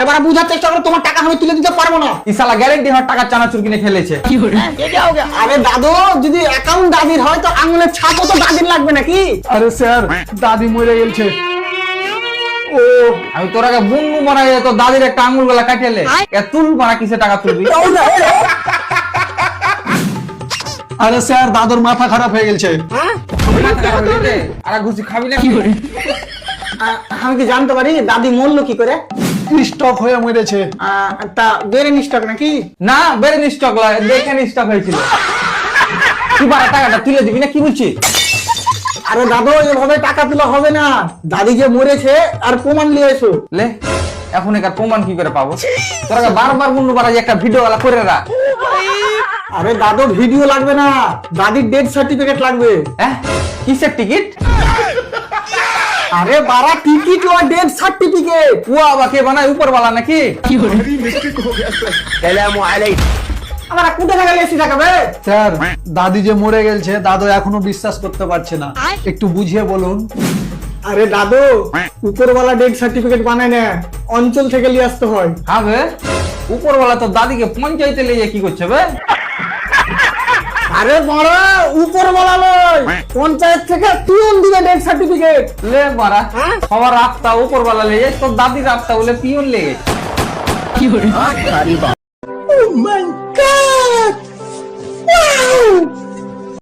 আরে বুঝার চেষ্টা করো তোমার টাকা আমি তুলে দিতে পারব না। ইসালা গ্যারেন্টি হওয়ার টাকা চানাচুর কিনে ফেলেছে। আরে দাদু যদি অ্যাকাউন্ট দাদির হয় তো আঙুলের ছাপও তো দাদির লাগবে নাকি? আরে স্যার দাদি মরে গেছে ও আমি তোর আগে বুনু মারা তো দাদির একটা আঙুল গলা কাটেলে তুল মারা কিসে টাকা তুলবি? আরে স্যার দাদুর মাথা খারাপ হয়ে গেছে আর ঘুষি খাবি না আহ, আমি কি জানতে পারি দাদি মরলো কি করে? স্টক হয়ে মরেছে। তা নাকি? না বেড়ে স্টক লয় দেখে স্টক হয়েছিল। তুই বারা টাকাটা তুলে দিবি না কি বলছিস আরে দাদু এভাবে টাকা তোলা হবে না। দাদি যে মরেছে আর প্রমাণ নিয়ে এসো। লে এখন একার প্রমাণ কি করে পাবো? তোর বারবার মারা যে একটা ভিডিও গলা করে রাখ। আরে দাদু ভিডিও লাগবে না। দাদির ডেথ সার্টিফিকেট লাগবে। হ্যাঁ? কিসের টিকিট আরে বারা টিকিট ও ডেথ সার্টিফিকেট ও আবার কে বানায় উপরওয়ালা নাকি? আমরা কোথা থেকে এসি দেখাবে স্যার দাদি যে মরে গেছে দাদু এখনও বিশ্বাস করতে পারছে না। একটু বুঝিয়ে বলুন। আরে দাদু উপরওয়ালা ডেথ সার্টিফিকেট বানায় না। অঞ্চল থেকে নিয়ে আসতে হয়। হবে উপরওয়ালা তো দাদিকে পঞ্চায়েতে লিয়ে কি করছে বে? আরে বড় নয় পঞ্চায়েত থেকে পিয়ন দিবে ডেথ সার্টিফিকেট লে মারা হ্যাঁ? সবার রাস্তা উপরওয়ালা লেগে তোর দাদির রাস্তা বলে পিয়ন লেগে কি করে? ও মাই গড